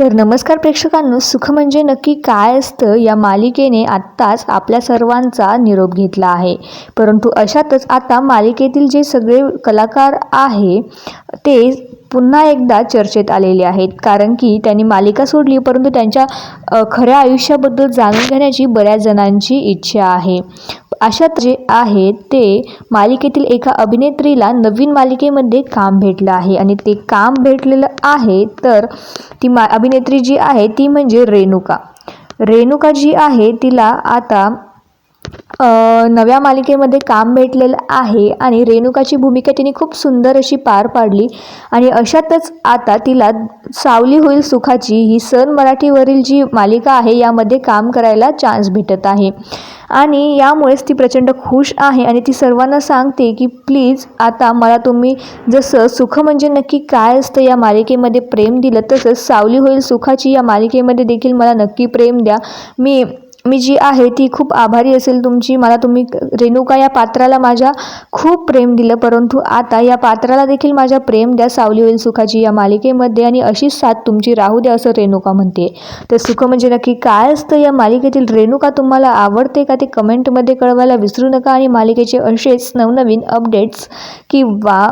तर नमस्कार प्रेक्षकांनो सुख म्हणजे नक्की काय असतं या मालिकेने आत्ताच आपल्या सर्वांचा निरोप घेतला आहे. परंतु अशातच आता मालिकेतील जे सगळे कलाकार आहे ते पुन्हा एकदा चर्चेत आलेले आहेत. कारण की त्यांनी मालिका सोडली परंतु त्यांच्या खऱ्या आयुष्याबद्दल जाणून घेण्याची बऱ्याच जणांची इच्छा आहे. अशात जे आहे ते मालिकेतील एका अभिनेत्रीला नवीन मालिकेमध्ये काम भेटलं आहे. आणि ते काम भेटलेलं आहे तर ती मा अभिनेत्री जी आहे ती म्हणजे रेणुका. रेणुका जी आहे तिला आता नव्या मालिकेमध्ये काम भेटलेलं आहे आणि रेणुकाची भूमिका तिने खूप सुंदर अशी पार पाडली आणि अशातच आता तिला सावली होईल सुखाची ही सन मराठीवरील जी मालिका आहे यामध्ये काम करायला चान्स भेटत आहे. आणि यामुळेच ती प्रचंड खुश आहे आणि ती सर्वांना सांगते की प्लीज आता मला तुम्ही जसं सुख म्हणजे नक्की काय असतं या मालिकेमध्ये प्रेम दिलं तसंच सावली होईल सुखाची या मालिकेमध्ये देखील मला नक्की प्रेम द्या. मी मी जी आहे ती खूप आभारी असेल तुमची. मला तुम्ही रेणुका या पात्राला माझ्या खूप प्रेम दिलं. परंतु आता या पात्राला देखील माझ्या प्रेम द्या. सावली होईल सुखाची या मालिकेमध्ये आणि अशीच साथ तुमची राहू द्या असं रेणुका म्हणते. तर सुख म्हणजे नक्की काय असतं या मालिकेतील? रेणुका तुम्हाला आवडते का ते कमेंटमध्ये कळवायला विसरू नका. आणि मालिकेचे असेच नवनवीन अपडेट्स किंवा